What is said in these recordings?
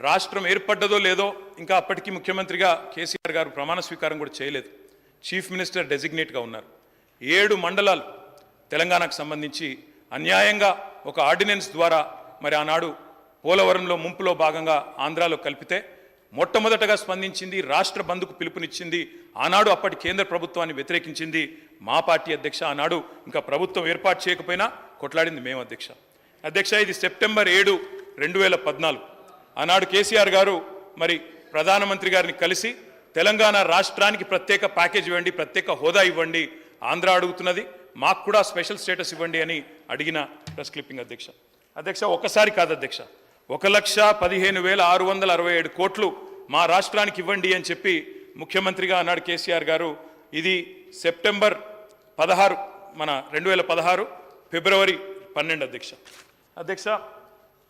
రాష్ట్రం ఏర్పడ్డదో లేదో ఇంకా అప్పటికీ ముఖ్యమంత్రిగా కేసీఆర్ గారు ప్రమాణ స్వీకారం కూడా చేయలేదు. చీఫ్ మినిస్టర్ డెసిగ్నేట్గా ఉన్నారు. ఏడు మండలాలు తెలంగాణకు సంబంధించి అన్యాయంగా ఒక ఆర్డినెన్స్ ద్వారా మరి ఆనాడు పోలవరంలో ముంపులో భాగంగా ఆంధ్రాలో కలిపితే మొట్టమొదటగా స్పందించింది రాష్ట్ర బంధుకు పిలుపునిచ్చింది ఆనాడు అప్పటి కేంద్ర ప్రభుత్వాన్ని వ్యతిరేకించింది మా పార్టీ అధ్యక్ష. ఆనాడు ఇంకా ప్రభుత్వం ఏర్పాటు చేయకపోయినా కొట్లాడింది మేము అధ్యక్ష. అధ్యక్ష ఇది సెప్టెంబర్ ఏడు రెండు వేల పద్నాలుగు. ఆనాడు కేసీఆర్ గారు మరి ప్రధానమంత్రి గారిని కలిసి తెలంగాణ రాష్ట్రానికి ప్రత్యేక ప్యాకేజ్ ఇవ్వండి ప్రత్యేక హోదా ఇవ్వండి ఆంధ్ర అడుగుతున్నది. మాకు కూడా స్పెషల్ స్టేటస్ ఇవ్వండి అని అడిగిన ప్రెస్ క్లిప్పింగ్ అధ్యక్ష. అధ్యక్ష ఒకసారి కాదు అధ్యక్ష. ఒక లక్ష పదిహేను వేల ఆరు వందల అరవై ఏడు కోట్లు మా రాష్ట్రానికి ఇవ్వండి అని చెప్పి ముఖ్యమంత్రిగా అన్నాడు కేసీఆర్ గారు ఇది సెప్టెంబర్ పదహారు మన రెండు వేల పదహారు ఫిబ్రవరి పన్నెండు అధ్యక్ష. అధ్యక్ష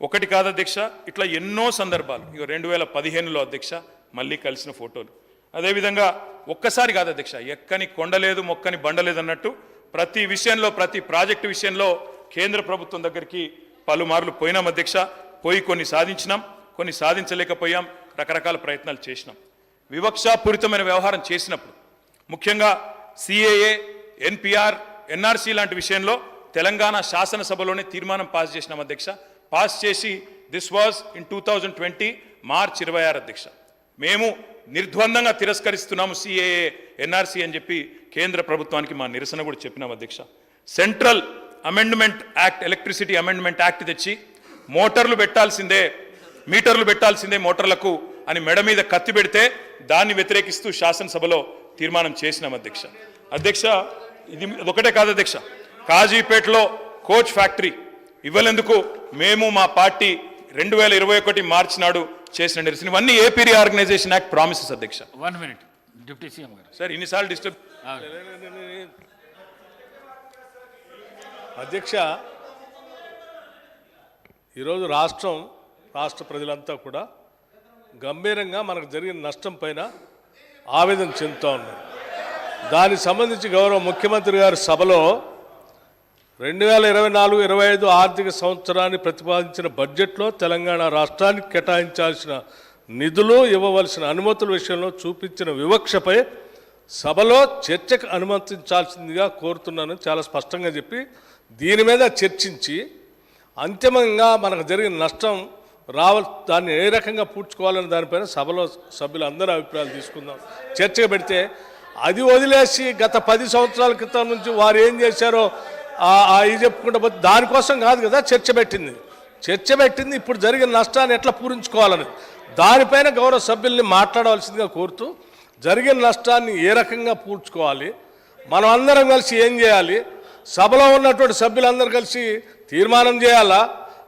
ఒకటి కాదు అధ్యక్ష ఇట్లా ఎన్నో సందర్భాలు. ఇక రెండు వేల పదిహేనులో అధ్యక్ష మళ్ళీ కలిసిన ఫోటోలు. అదేవిధంగా ఒక్కసారి కాదు అధ్యక్ష ఎక్కని కొండలేదు మొక్కని బండలేదు అన్నట్టు ప్రతి విషయంలో ప్రతి ప్రాజెక్టు విషయంలో కేంద్ర ప్రభుత్వం దగ్గరికి పలుమార్లు పోయినాం అధ్యక్ష. పోయి కొన్ని సాధించినాం కొన్ని సాధించలేకపోయాం రకరకాల ప్రయత్నాలు చేసినాం. వివక్షాపూరితమైన వ్యవహారం చేసినప్పుడు ముఖ్యంగా సిఏఏ ఎన్పిఆర్ ఎన్ఆర్సీ లాంటి విషయంలో తెలంగాణ శాసనసభలోనే తీర్మానం పాస్ చేసినాం అధ్యక్ష. పాస్ చేసి this was in two thousand twenty March ఇరవై ఆరు అధ్యక్ష. మేము నిర్ద్వందంగా తిరస్కరిస్తున్నాము సిఏఏ ఎన్ఆర్సీ అని చెప్పి కేంద్ర ప్రభుత్వానికి మా నిరసన కూడా చెప్పినాం అధ్యక్ష. Central amendment act electricity amendment act తెచ్చి మోటార్లు పెట్టాల్సిందే మీటర్లు పెట్టాల్సిందే మోటార్లకు అని మెడ మీద కత్తి పెడితే దాన్ని వ్యతిరేకిస్తూ శాసనసభలో తీర్మానం చేసినాం అధ్యక్ష. అధ్యక్ష ఇది ఒకటే కాదు అధ్యక్ష. కాజీపేటలో కోచ్ ఫ్యాక్టరీ ఇవ్వలేందుకు మేము మా పార్టీ రెండు వేల ఇరవై ఒకటి మార్చి నాడు చేసిన నిరసన ఇవన్నీ ఏపీ ఆర్గనైజేషన్ యాక్ట్ ప్రామిసెస్ అధ్యక్ష. వన్ మినిట్ డిప్యూటీ సీఎం గారు. సార్ ఇన్నిసార్లు డిస్టర్బ్ అధ్యక్ష ఈరోజు రాష్ట్రం రాష్ట్ర ప్రజలంతా కూడా గంభీరంగా మనకు జరిగిన నష్టం పైన ఆవేదన చెందుతూ ఉన్నారు. దానికి సంబంధించి గౌరవ ముఖ్యమంత్రి గారి సభలో రెండు వేల ఇరవై నాలుగు ఇరవై ఐదు ఆర్థిక సంవత్సరాన్ని ప్రతిపాదించిన బడ్జెట్లో తెలంగాణ రాష్ట్రానికి కేటాయించాల్సిన నిధులు ఇవ్వవలసిన అనుమతుల విషయంలో చూపించిన వివక్షపై సభలో చర్చకు అనుమతించాల్సిందిగా కోరుతున్నానని చాలా స్పష్టంగా చెప్పి దీని మీద చర్చించి అంతిమంగా మనకు జరిగిన నష్టం రావ దాన్ని ఏ రకంగా పూడ్చుకోవాలని దానిపైన సభలో సభ్యులు అభిప్రాయాలు తీసుకుందాం. చర్చగా పెడితే అది వదిలేసి గత పది సంవత్సరాల క్రితం నుంచి వారు ఏం చేశారో ఇది చెప్పుకుంటే పోతే దానికోసం కాదు కదా చర్చ పెట్టింది. చర్చ పెట్టింది ఇప్పుడు జరిగిన నష్టాన్ని ఎట్లా పూరించుకోవాలని. దానిపైన గౌరవ సభ్యుల్ని మాట్లాడవలసిందిగా కోరుతూ జరిగిన నష్టాన్ని ఏ రకంగా పూడ్చుకోవాలి మనం అందరం కలిసి ఏం చేయాలి సభలో ఉన్నటువంటి సభ్యులందరూ కలిసి తీర్మానం చేయాలా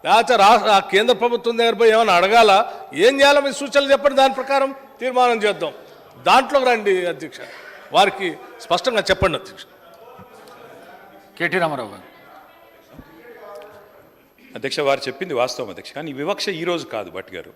లేకపోతే రాష్ట్ర కేంద్ర ప్రభుత్వం దగ్గర పోయి ఏమైనా అడగాలా ఏం చేయాలో మీ సూచనలు చెప్పండి దాని ప్రకారం తీర్మానం చేద్దాం. దాంట్లో రండి అధ్యక్ష. వారికి స్పష్టంగా చెప్పండి అధ్యక్ష. కేటీ రామారావు గారు. అధ్యక్ష వారు చెప్పింది వాస్తవం అధ్యక్ష. కానీ వివక్ష ఈ రోజు కాదు భట్ గారు.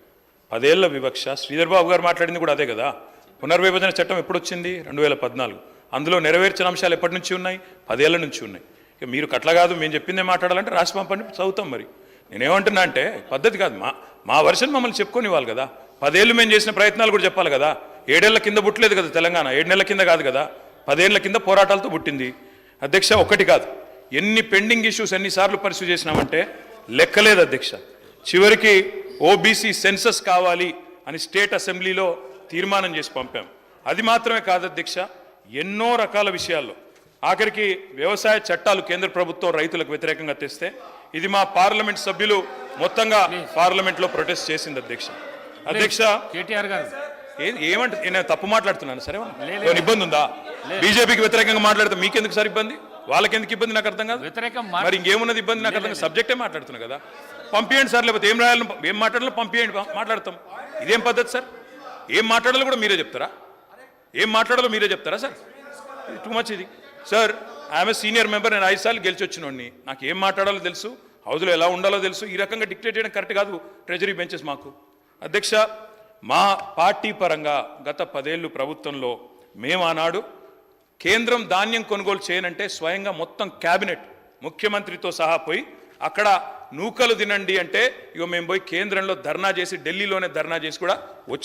పదేళ్ళ వివక్ష. శ్రీధర్ బాబు గారు మాట్లాడింది కూడా అదే కదా. పునర్విభజన చట్టం ఎప్పుడు వచ్చింది రెండు వేల పద్నాలుగు. అందులో నెరవేర్చిన అంశాలు ఎప్పటి నుంచి ఉన్నాయి? పదేళ్ళ నుంచి ఉన్నాయి. ఇక మీరు కట్ల కాదు మేము చెప్పిందే మాట్లాడాలంటే రాసి పంపండి చదువుతాం మరి. నేనేమంటున్నా అంటే పద్ధతి కాదు. మా మా వర్షన్ మమ్మల్ని చెప్పుకొని ఇవ్వాలి కదా. పదేళ్ళు మేము చేసిన ప్రయత్నాలు కూడా చెప్పాలి కదా. ఏడేళ్ళ కింద పుట్టలేదు కదా తెలంగాణ. ఏడు నెలల కింద కాదు కదా. పదేళ్ళ కింద పోరాటాలతో పుట్టింది. అధ్యక్ష ఒకటి కాదు. ఎన్ని పెండింగ్ ఇష్యూస్ ఎన్నిసార్లు పరిశీలి చేసినామంటే లెక్కలేదు అధ్యక్ష. చివరికి ఓబీసీ సెన్సస్ కావాలి అని స్టేట్ అసెంబ్లీలో తీర్మానం చేసి పంపాం. అది మాత్రమే కాదు అధ్యక్ష ఎన్నో రకాల విషయాల్లో. ఆఖరికి వ్యవసాయ చట్టాలు కేంద్ర ప్రభుత్వం రైతులకు వ్యతిరేకంగా తెస్తే ఇది మా పార్లమెంట్ సభ్యులు మొత్తంగా పార్లమెంట్లో ప్రొటెస్ట్ చేసింది అధ్యక్ష. అధ్యక్ష కేటీఆర్ గారు. ఏమంట నేను తప్పు మాట్లాడుతున్నాను సరే ఇబ్బంది ఉందా? బీజేపీకి వ్యతిరేకంగా మాట్లాడితే మీకెందుకు సార్ ఇబ్బంది? వాళ్ళకెందుకు ఇబ్బంది? నాకు అర్థం కాదు. వ్యతిరేకం మరి ఇంకేమున్నది ఇబ్బంది? నాకు అర్థం. సబ్జెక్టే మాట్లాడుతున్నా కదా. పంపించండి సార్ లేకపోతే ఏం రాయాలని ఏం మాట్లాడాలో పంపించండి మాట్లాడతాం. ఇదేం పద్ధతి సార్? ఏం మాట్లాడాలో కూడా మీరే చెప్తారా? ఏం మాట్లాడాలో మీరే చెప్తారా సార్? టూ మచ్ ఇది. సార్ ఐఎమ్ సీనియర్ మెంబర్ నేను ఐదు సార్లు గెలిచి వచ్చినోడిని. నాకు ఏం మాట్లాడాలో తెలుసు. హౌస్లో ఎలా ఉండాలో తెలుసు. ఈ రకంగా డిక్టేట్ చేయడం కరెక్ట్ కాదు ట్రెజరీ బెంచెస్ మాకు. అధ్యక్ష మా పార్టీ పరంగా గత పదేళ్ళు ప్రభుత్వంలో మేము ఆనాడు కేంద్రం ధాన్యం కొనుగోలు చేయనంటే స్వయంగా మొత్తం క్యాబినెట్ ముఖ్యమంత్రితో సహా పోయి అక్కడ నూకలు తినండి అంటే ఇక మేము పోయి కేంద్రంలో ధర్నా చేసి ఢిల్లీలోనే ధర్నా చేసి కూడా వచ్చి